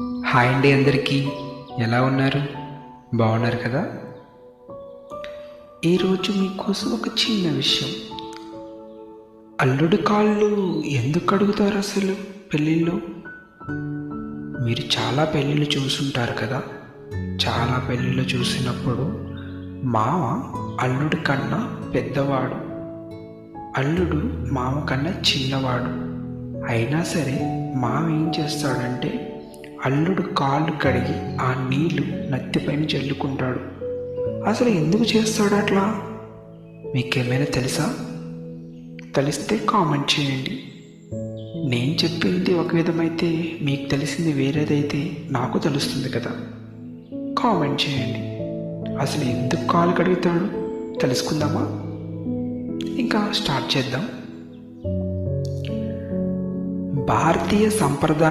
Hi అండి అందరికీ. ఎలా ఉన్నారు? బాగున్నారు కదా? ఈరోజు మీకోసం ఒక చిన్న విషయం. అల్లుడు కాళ్ళు ఎందుకు అడుగుతారు అసలు పెళ్ళిళ్ళు? మీరు చాలా పెళ్ళిళ్ళు చూసుంటారు కదా. చాలా పెళ్ళిళ్ళు చూసినప్పుడు మామ అల్లుడి కన్నా పెద్దవాడు. అల్లుడు మామ కన్నా చిన్నవాడు. అయినా సరే మామ ఏం చేస్తాడంటే అల్లుడు కాళ్ళు కడిగి ఆ నీళ్ళు నత్తిపైన చల్లుకుంటాడు. అసలు ఎందుకు చేస్తాడు అట్లా? మీకేమైనా తెలుసా? తెలిస్తే కామెంట్ చేయండి. నేను చెప్పింది ఒక విధమైతే మీకు తెలిసింది వేరేదైతే నాకు తెలుస్తుంది కదా. కామెంట్ చేయండి. అసలు ఎందుకు కాలు కడుగుతాడు? తెలుసుకుందామా? ఇంకా స్టార్ట్ చేద్దాం. భారతీయ సంప్రదాయ